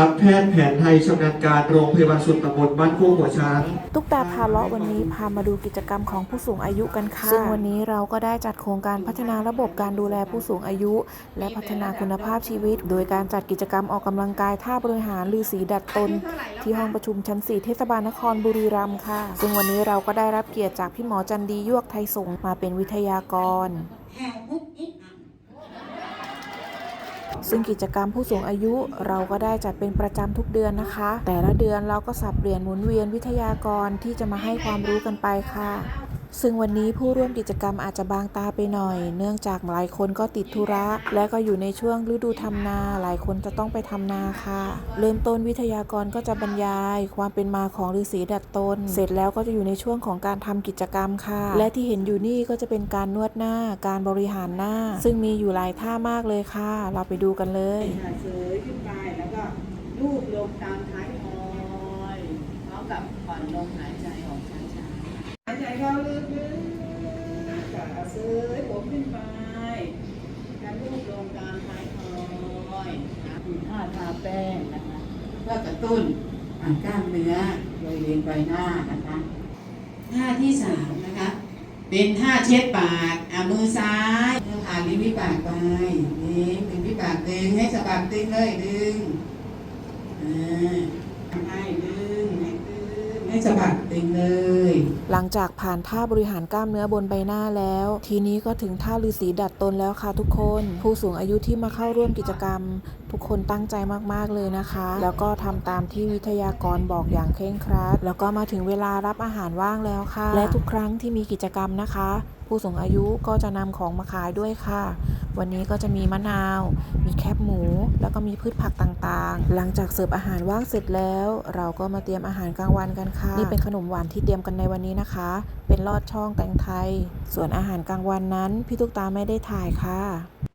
รับแพทย์แผนไทยชำนาญการโรงพยาบาลส่วนตำบลบ้านโคกหัวช้าง ตุ๊กตาพาเลาะวันนี้พามาดูกิจกรรมของผู้สูงอายุกันค่ะ ซึ่งวันนี้เราก็ได้จัดโครงการพัฒนาระบบการดูแลผู้สูงอายุ และพัฒนาคุณภาพชีวิต โดยการจัดกิจกรรมออกกำลังกายท่าบริหารลือสีดัดตน ที่ห้องประชุมชั้น 4 เทศบาลนครบุรีรัมย์ค่ะ ซึ่งวันนี้เราก็ได้รับเกียรติจากพี่หมอจันดียวกไทยสงฆ์มาเป็นวิทยากร ซึ่งกิจกรรมผู้สูงอายุเราก็ได้จัดเป็นประจำทุกเดือนนะคะ แต่ละเดือนเราก็สับเปลี่ยนหมุนเวียนวิทยากรที่จะมาให้ความรู้กันไปค่ะ ซึ่งวันนี้ผู้ร่วมกิจกรรมอาจจะบางตาไปหน่อย เนื่องจากหลายคนก็ติดธุระ และก็อยู่ในช่วงฤดูทำนา หลายคนจะต้องไปทำนาค่ะ เริ่มต้นวิทยากรก็จะบรรยาย ความเป็นมาของฤาษีดัดตน เสร็จแล้วก็จะอยู่ในช่วงของการทำกิจกรรมค่ะ และที่เห็นอยู่นี่ก็จะเป็นการนวดหน้า การบริหารหน้า ซึ่งมีอยู่หลายท่ามากเลยค่ะ เราไปดูกันเลยเสยขึ้นไปแล้วก็ลูบลงตามท้ายทอยพร้อมกับผ่อนลมหายใจออกช้าๆหายใจเข้าลึก ทาแป้งนะคะเพื่อกระตุ้นอ่ากล้ามเนื้อบริเวณใบหน้านะคะท่าที่สามนะคะ เป็นท่าเช็ดปากอามือซ้ายมือผ่านลิ้นวิปากไปดึงดึงวิปากดึงให้สะบักตึงเลยดึงอ่าให้ดึงให้ตึง ให้สะบักตึงเลย หลังจากผ่านท่าบริหารกล้ามเนื้อบนใบหน้าแล้ว ทีนี้ก็ถึงท่าฤาษีดัดตนแล้วค่ะทุกคน ผู้สูงอายุที่มาเข้าร่วมกิจกรรม ทุกคนตั้งใจมากๆเลยนะคะ แล้วก็ทำตามที่วิทยากรบอกอย่างเคร่งครัด แล้วก็มาถึงเวลารับอาหารว่างแล้วค่ะ และทุกครั้งที่มีกิจกรรมนะคะ ผู้สูงอายุก็จะนำของมาขายด้วยค่ะ วันนี้ก็จะมีมะนาว มีแคบหมู แล้วก็มีพืชผักต่างๆ หลังจากเสิร์ฟอาหารว่างเสร็จแล้ว เราก็มาเตรียมอาหารกลางวันกันค่ะ นี่เป็นขนมหวานที่เตรียมกันในวันนี้นะคะ เป็นลอดช่องแตงไทย ส่วนอาหารกลางวันนั้นพี่ตุ๊กตาไม่ได้ถ่ายค่ะ